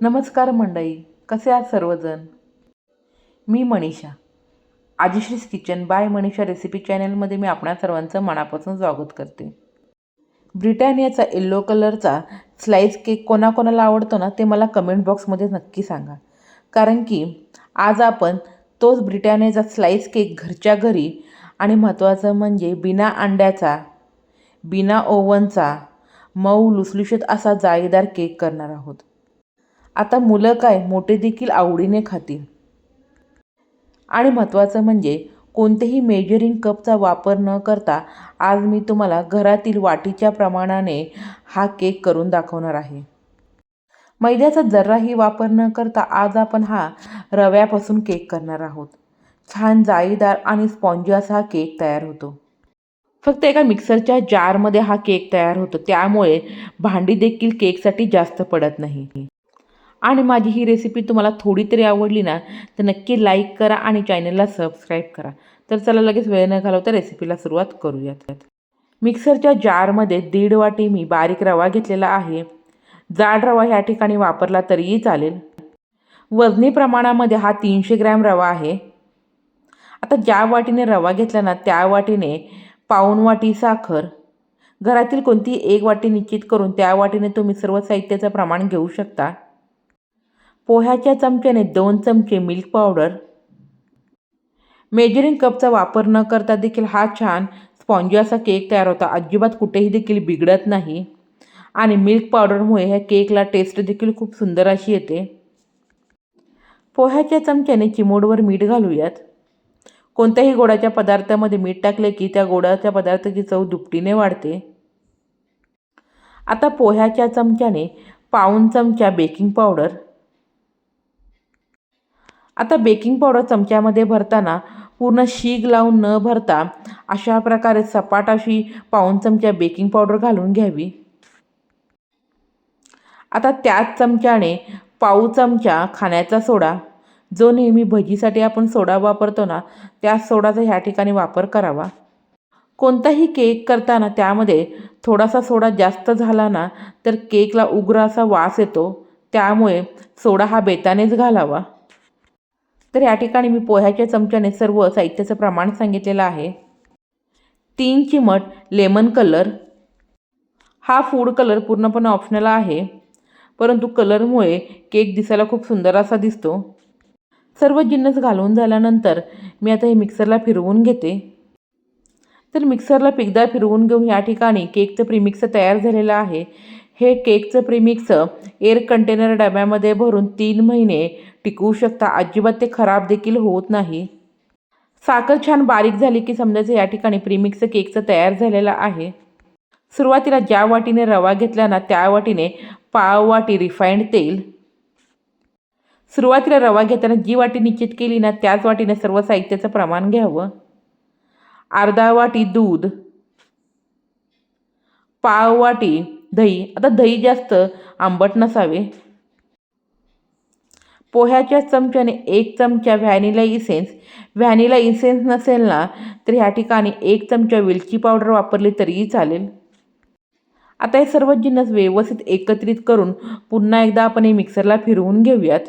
नमस्कार मंडळी कसे आहात सर्वजण? मी Manisha. Ajishree's kitchen by Manisha recipe चॅनलमध्ये मी आपणा सर्वांचं मनापासून स्वागत करते. ब्रिटानियाचा येल्लो कलरचा स्लाईस केक कोणाकोणाला आवडतो ना ते मला कमेंट बॉक्समध्ये नक्की सांगा. कारण की आज आपण तोच ब्रिटानियाचा स्लाईस केक घरच्या घरी आणि महत्त्वाचं म्हणजे बिना अंड्याचा बिना ओव्हनचा मऊ लुसलुशीत असा जाळीदार केक करणार आहोत. आता मुलं काय मोठे देखील आवडीने खातील. आणि महत्त्वाचं म्हणजे कोणतेही मेजरिंग कपचा वापर न करता आज मी तुम्हाला घरातील वाटीच्या प्रमाणाने हा केक करून दाखवणार आहे. मैद्याचा जराही वापर न करता आज आपण हा रव्यापासून केक करणार आहोत. छान जाळीदार आणि स्पॉन्जी असा हा केक तयार होतो. फक्त एका मिक्सरच्या जारमध्ये हा केक तयार होतो. त्यामुळे भांडी देखील केकसाठी जास्त पडत नाही. आणि माझी ही रेसिपी तुम्हाला थोडी तरी आवडली ना तर नक्की लाईक करा आणि चॅनलला सबस्क्राईब करा. तर चला लगेच वेळ न घालवता रेसिपीला सुरुवात करूयात. मिक्सरच्या जारमध्ये दीड वाटी मी बारीक रवा घेतलेला आहे. जाड रवा ह्या ठिकाणी वापरला तरीही चालेल. वजनी प्रमाणामध्ये हा तीनशे ग्रॅम रवा आहे. आता ज्या वाटीने रवा घेतला ना त्या वाटीने पाऊण वाटी साखर. घरातील कोणती एक वाटी निश्चित करून त्या वाटीने तुम्ही सर्व साहित्याचं प्रमाण घेऊ शकता. पोह्याच्या चमच्याने दोन चमचे मिल्क पावडर मेजरिंग कपचा वापर न करता देखील हा छान स्पॉन्जी असा केक तयार होता. अजिबात कुठेही देखील बिघडत नाही. आणि मिल्क पावडरमुळे ह्या केकला टेस्ट देखील खूप सुंदर अशी येते. पोह्याच्या चमच्याने चिमूडवर मीठ घालूयात. कोणत्याही गोडाच्या पदार्थामध्ये मीठ टाकले की त्या गोडाच्या पदार्थाची चव दुपटीने वाढते. आता पोह्याच्या चमच्याने पाऊन चमचा बेकिंग पावडर आता बेकिंग पावडर चमच्यामध्ये भरताना पूर्ण शीग लावून न भरता अशा प्रकारे सपाट अशी पाऊन चमचा बेकिंग पावडर घालून घ्यावी. आता त्याच चमच्याने पाऊ चमचा खाण्याचा सोडा जो नेहमी भजीसाठी आपण सोडा वापरतो ना त्या सोडाचा ह्या ठिकाणी वापर करावा. कोणताही केक करताना त्यामध्ये थोडासा सोडा जास्त झाला ना तर केकला उग्र असा वास येतो त्यामुळे सोडा हा बेतानेच घालावा. तर या ठिकाणी मी पोह्याच्या चमच्याने सर्व साहित्याचं प्रमाण सांगितलेलं आहे. तीन चिमट लेमन कलर. हा फूड कलर पूर्णपणे ऑप्शनल आहे. परंतु कलरमुळे केक दिसायला खूप सुंदर असा दिसतो. सर्व जिन्नस घालून झाल्यानंतर मी आता हे मिक्सरला फिरवून घेते. तर मिक्सरला पिकदा फिरवून घेऊन या ठिकाणी केकचं प्रीमिक्स तयार झालेलं आहे. हे केकचं प्रिमिक्स एअर कंटेनर डब्यामध्ये भरून तीन महिने टिकवू शकता. अजिबात ते खराब देखील होत नाही. साखर छान बारीक झाली की समजायचं या ठिकाणी प्रिमिक्स केकचं तयार झालेलं आहे. सुरुवातीला ज्या वाटीने रवा घेतला ना त्या वाटीने पाव वाटी रिफाईंड तेल. सुरुवातीला रवा घेताना जी वाटी निश्चित केली ना त्याच वाटीने सर्व साहित्याचं प्रमाण घ्यावं. अर्धा वाटी दूध. पाव वाटी दही. आता दही जास्त आंबट नसावे. पोह्याच्या चमच्याने एक चमचा व्हॅनिला इसेन्स व्हॅनिला इसेन्स नसेल ना तर ह्या ठिकाणी एक चमचा वेलची पावडर वापरली तरीही चालेल. आता हे सर्व जिन्नस व्यवस्थित एकत्रित करून पुन्हा एकदा आपण हे मिक्सरला फिरवून घेऊयात.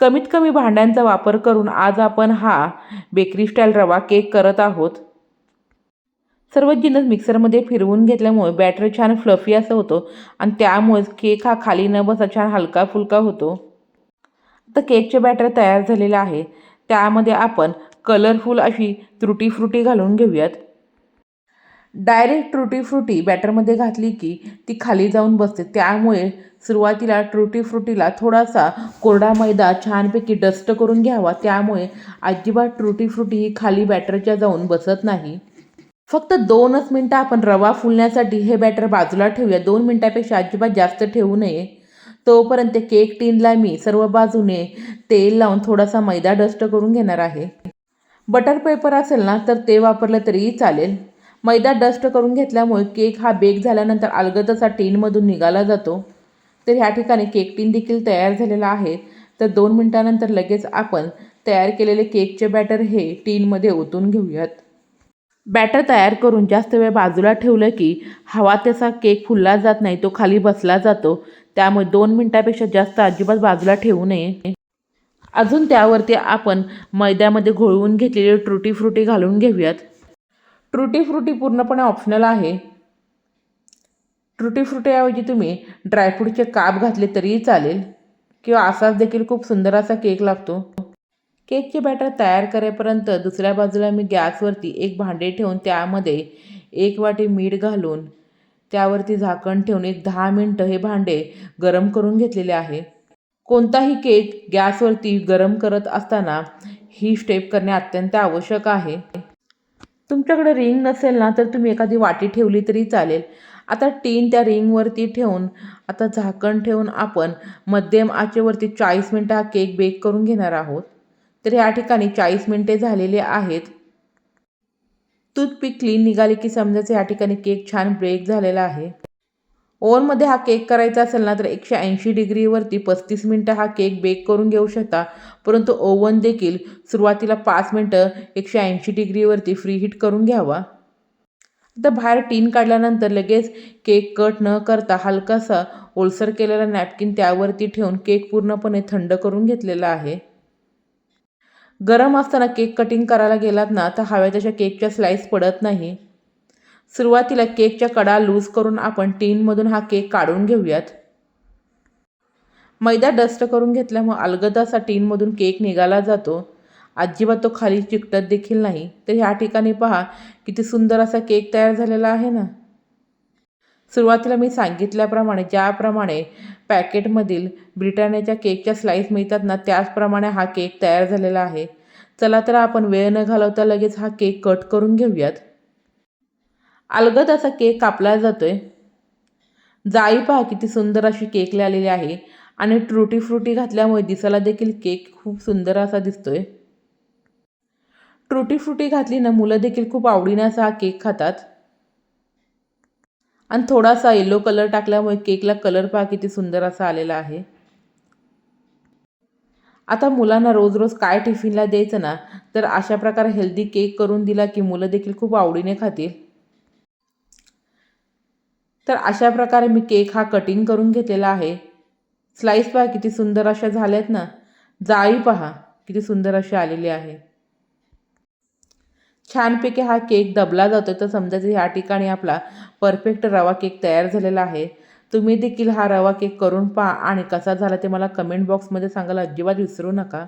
कमीत कमी भांड्यांचा वापर करून आज आपण हा बेकरी स्टाईल रवा केक करत आहोत. सर्व जिन्नस मिक्सरमध्ये फिरवून घेतल्यामुळे बॅटर छान फ्लफी असं होतो आणि त्यामुळेच केक हा खाली न बसा छान हलका फुलका होतो. आता केकचे बॅटर तयार झालेलं आहे. त्यामध्ये आपण कलरफुल अशी त्रुटी फ्रुटी घालून घेऊयात. डायरेक्ट ट्रुटी फ्रुटी बॅटरमध्ये घातली की ती खाली जाऊन बसते. त्यामुळे सुरुवातीला ट्रुटी फ्रुटीला थोडासा कोरडा मैदा छानपैकी डस्ट करून घ्यावा. त्यामुळे अजिबात ट्रुटी फ्रुटी ही खाली बॅटरच्या जाऊन बसत नाही. फक्त दोनच मिनटं आपण रवा फुलण्यासाठी हे बॅटर बाजूला ठेवूया. दोन मिनटापेक्षा अजिबात जास्त ठेवू नये. तोपर्यंत केक टीनला मी सर्व बाजूने तेल लावून थोडासा मैदा डस्ट करून घेणार आहे. बटर पेपर असेल ना तर ते वापरलं तरीही चालेल. मैदा डस्ट करून घेतल्यामुळे केक हा बेक झाल्यानंतर अलगदचा टीनमधून निघाला जातो. तर ह्या ठिकाणी केक टीन देखील तयार झालेला आहे. तर दोन मिनटानंतर लगेच आपण तयार केलेले केकचे बॅटर हे टीनमध्ये ओतून घेऊयात. बॅटर तयार करून जास्त वेळ बाजूला ठेवलं की हवा त्याचा केक फुलला जात नाही तो खाली बसला जातो. त्यामुळे दोन मिनटापेक्षा जास्त अजिबात बाजूला ठेवू नये. अजून त्यावरती आपण मैद्यामध्ये घोळवून घेतलेली ट्रुटी फ्रुटी घालून घेऊयात. ट्रुटी फ्रुटी पूर्णपणे ऑप्शनल आहे. ट्रुटी फ्रुटीऐवजी तुम्ही ड्रायफ्रूटचे काप घातले तरीही चालेल. किंवा असाच देखील खूप सुंदर असा केक लागतो. केकचे बॅटर तयार करेपर्यंत दुसऱ्या बाजूला मी गॅसवरती एक भांडे ठेवून त्यामध्ये एक वाटी मीठ घालून त्यावरती झाकण ठेवून एक दहा मिनटं हे भांडे गरम करून घेतलेले आहे. कोणताही केक गॅसवरती गरम करत असताना ही स्टेप करणे अत्यंत आवश्यक आहे. तुमच्याकडे रिंग नसेल ना तर तुम्ही एखादी वाटी ठेवली तरी चालेल. आता टीन त्या रिंगवरती ठेवून आता झाकण ठेवून आपण मध्यम आचेवरती चाळीस मिनटं हा केक बेक करून घेणार आहोत. तर या ठिकाणी चाळीस मिनटे झालेली आहेत. टूथपिक क्लीन निघाली की समजायचं या ठिकाणी केक छान ब्रेक झालेला आहे. ओव्हनमध्ये हा केक करायचा असेल ना तर एकशे ऐंशी डिग्रीवरती पस्तीस मिनटं हा केक बेक करून घेऊ शकता. परंतु ओव्हन देखील सुरुवातीला पाच मिनटं एकशे ऐंशी डिग्रीवरती फ्री हीट करून घ्यावा. आता बाहेर टीन काढल्यानंतर लगेच केक कट न करता हलकासा ओलसर केलेला नॅपकिन त्यावरती ठेवून केक पूर्णपणे थंड करून घेतलेला आहे. गरम असताना केक कटिंग करायला गेलात ना तर हव्या तशा केकच्या स्लाईस पडत नाही. सुरुवातीला केकच्या कडा लूज करून आपण टीनमधून हा केक काढून घेऊयात. मैदा डस्ट करून घेतल्यामुळे अलगद असा टीनमधून केक निघाला जातो. अजिबात तो खाली चिकटत देखील नाही. तर ह्या ठिकाणी पहा किती सुंदर असा केक तयार झालेला आहे ना. सुरुवातीला मी सांगितल्याप्रमाणे ज्याप्रमाणे पॅकेटमधील ब्रिटानियाच्या केकच्या स्लाईस मिळतात ना त्याचप्रमाणे हा केक तयार झालेला आहे. चला तर आपण वेळ न घालवता लगेच हा केक कट करून घेऊयात. अलगद असा केक कापला जातोय. जाई पहा किती सुंदर अशी केक आलेली आहे आणि ट्रुटी फ्रुटी घातल्यामुळे दिसायला देखील केक खूप सुंदर असा दिसतोय. ट्रुटी फ्रुटी घातली ना मुलं देखील खूप आवडीने असा हा केक खातात. आणि थोडासा येलो कलर टाकल्यामुळे केकला कलर पहा किती सुंदर असा आलेला आहे. आता मुलांना रोज रोज काय टिफिनला द्यायचं ना तर अशा प्रकारे हेल्दी केक करून दिला की मुलं देखील खूप आवडीने खातील. तर अशा प्रकारे मी केक हा कटिंग करून घेतलेला आहे. स्लाईस पहा किती सुंदर अशा झाल्यात ना. जाळी पहा किती सुंदर अशी आलेली आहे. छानपैकी हा केक दबला जातो तर समजायचं ह्या ठिकाणी आपला परफेक्ट रवा केक तयार झालेला आहे तुम्ही देखील हा रवा केक करून पहा आणि कसा झाला ते मला कमेंट बॉक्समध्ये सांगायला अजिबात विसरू नका.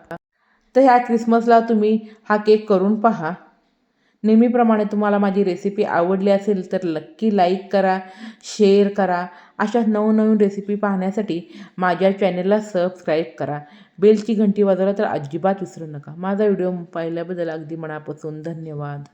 तर ह्या क्रिसमसला तुम्ही हा केक करून पहा. नेहमीप्रमाणे तुम्हाला माझी रेसिपी आवडली असेल तर नक्की लाईक करा शेअर करा. अशा नवनवीन रेसिपी पाहण्यासाठी माझ्या चॅनलला सबस्क्राईब करा. बेलची घंटी वाजवला तर अजिबात विसरू नका. माझा व्हिडिओ पाहिल्याबद्दल अगदी मनापासून धन्यवाद.